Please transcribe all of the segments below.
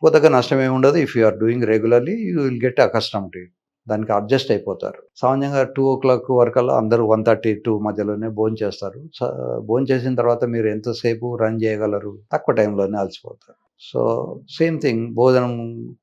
చెప్పుకోదగ్గ నష్టం ఏమి ఉండదు. If you are doing regularly you will get accustom to it దానికి అడ్జస్ట్ అయిపోతారు. సామాన్యంగా టూ ఓ క్లాక్ వరకల్లా అందరూ వన్ థర్టీ టూ మధ్యలోనే భోజనం చేస్తారు. భోజనం చేసిన తర్వాత మీరు ఎంతసేపు రన్ చేయగలరు? తక్కువ టైంలోనే అలసిపోతారు. సో సేమ్ థింగ్ భోజనం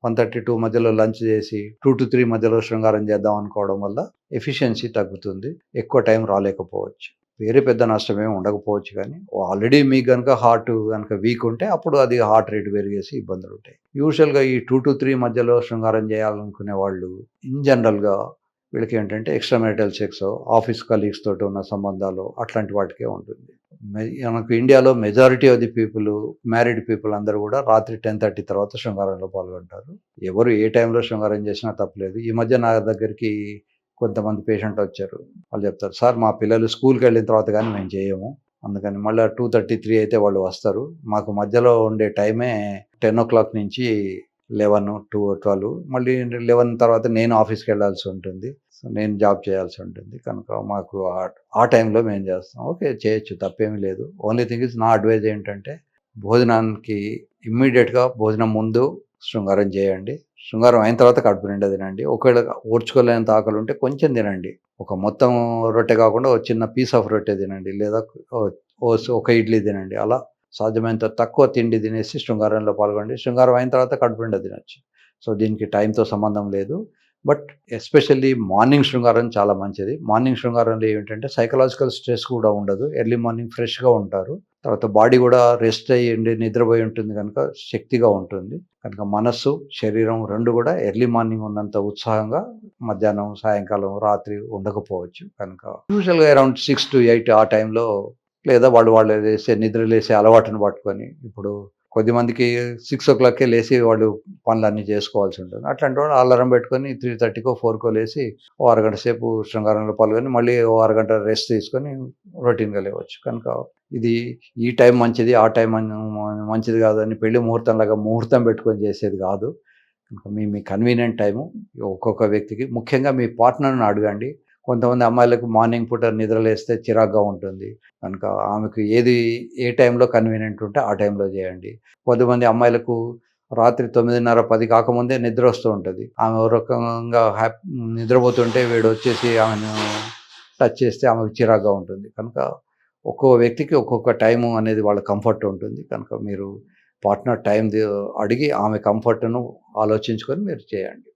వన్ థర్టీ టూ మధ్యలో లంచ్ చేసి టూ టు త్రీ మధ్యలో శృంగారం చేద్దాం అనుకోవడం వల్ల ఎఫిషియన్సీ తగ్గుతుంది. ఎక్కువ టైం రాలేకపోవచ్చు. వేరే పెద్ద నష్టం ఏమి ఉండకపోవచ్చు కానీ ఆల్రెడీ మీకు కనుక హార్ట్ కనుక వీక్ ఉంటే అప్పుడు అది హార్ట్ రేట్ పెరిగేసి ఇబ్బందులు ఉంటాయి. యూజువల్గా ఈ టూ టు త్రీ మధ్యలో శృంగారం చేయాలనుకునే వాళ్ళు ఇన్ జనరల్గా వీళ్ళకి ఏంటంటే extra marital sex office colleagues తోటి ఉన్న సంబంధాలు అట్లాంటి వాటికే ఉంటుంది. మె- మనకు ఇండియాలో majority of the people married people అందరూ కూడా రాత్రి టెన్ థర్టీ తర్వాత శృంగారంలో పాల్గొంటారు. ఎవరు ఏ టైంలో శృంగారం చేసినా తప్పలేదు. ఈ మధ్య నా దగ్గరికి కొంతమంది పేషెంట్ వచ్చారు. వాళ్ళు చెప్తారు సార్ మా పిల్లలు స్కూల్కి వెళ్ళిన తర్వాత కానీ మేము చేయము. అందుకని మళ్ళీ టూ థర్టీ త్రీ అయితే వాళ్ళు వస్తారు. మాకు మధ్యలో ఉండే టైమే టెన్ ఓ క్లాక్ నుంచి లెవెన్ టూ ట్వెల్వ్ మళ్ళీ లెవెన్ తర్వాత నేను ఆఫీస్కి వెళ్ళాల్సి ఉంటుంది. సో నేను జాబ్ చేయాల్సి ఉంటుంది. కనుక మాకు ఆ- ఆ టైంలో మేము చేస్తాం. ఓకే చేయొచ్చు తప్పేమీ లేదు. ఓన్లీ థింగ్ ఇస్ నా అడ్వైజ్ ఏంటంటే భోజనానికి ఇమ్మీడియట్గా భోజనం ముందు శృంగారం చేయండి. శృంగారం అయిన తర్వాత కడుపు నిండా తినండి. ఒకవేళ ఓర్చుకోలేనంత ఆకలి ఉంటే కొంచెం తినండి. ఒక మొత్తం రొట్టె కాకుండా ఒక చిన్న పీస్ ఆఫ్ రొట్టె తినండి. లేదా ఓ- ఒక ఇడ్లీ తినండి. అలా సాధ్యమైనంత తక్కువ తిండి తినేసి శృంగారంలో పాల్గొండి శృంగారం అయిన తర్వాత కడుపు నిండా తినచ్చు. సో దీనికి టైంతో సంబంధం లేదు. బట్ ఎస్పెషల్లీ మార్నింగ్ శృంగారం చాలా మంచిది. మార్నింగ్ శృంగారంలో ఏంటంటే సైకలాజికల్ స్ట్రెస్ కూడా ఉండదు. ఎర్లీ మార్నింగ్ ఫ్రెష్గా ఉంటారు. తర్వాత బాడీ కూడా రెస్ట్ అయ్యి నిద్రపోయి ఉంటుంది కనుక శక్తిగా ఉంటుంది. కనుక మనస్సు శరీరం రెండు కూడా ఎర్లీ మార్నింగ్ ఉన్నంత ఉత్సాహంగా మధ్యాహ్నం సాయంకాలం రాత్రి ఉండకపోవచ్చు. కనుక యూజువల్గా అరౌండ్ సిక్స్ టు ఎయిట్ ఆ టైంలో లేదా వాళ్ళు వాళ్ళు లేసే నిద్ర లేసే అలవాటును పట్టుకొని ఇప్పుడు కొద్దిమందికి సిక్స్ ఓ క్లాక్కే లేచి వాళ్ళు పనులన్నీ చేసుకోవాల్సి ఉంటుంది. అట్లాంటి వాళ్ళు అలారం పెట్టుకొని త్రీ థర్టీకో ఫోర్కో లేచి ఓ అరగంట సేపు శృంగారంలో పాల్గొని మళ్ళీ ఓ అరగంట రెస్ట్ తీసుకొని రొటీన్గా లేవచ్చు. కనుక ఇది ఈ టైం మంచిది ఆ టైం మంచిది కాదని పెళ్ళి ముహూర్తం లాగా ముహూర్తం పెట్టుకొని చేసేది కాదు. మీ మీ కన్వీనియంట్ టైము ఒక్కొక్క వ్యక్తికి ముఖ్యంగా మీ పార్ట్నర్ని అడగండి. కొంతమంది అమ్మాయిలకు మార్నింగ్ పూట నిద్రలేస్తే చిరాగ్గా ఉంటుంది. కనుక ఆమెకు ఏది ఏ టైంలో కన్వీనియంట్ ఉంటే ఆ టైంలో చేయండి. కొంతమంది అమ్మాయిలకు రాత్రి తొమ్మిదిన్నర పది కాకముందే నిద్ర వస్తూ ఉంటుంది. ఆమె ఒక రకంగా హ్యాపీ నిద్రపోతుంటే వీడు వచ్చేసి ఆమెను టచ్ చేస్తే ఆమెకు చిరాగ్గా ఉంటుంది. కనుక ఒక్కో వ్యక్తికి ఒక్కొక్క టైము అనేది వాళ్ళ కంఫర్ట్ ఉంటుంది. కనుక మీరు పార్ట్నర్ టైం అడిగి ఆమె కంఫర్ట్ను ఆలోచించుకొని మీరు చేయండి.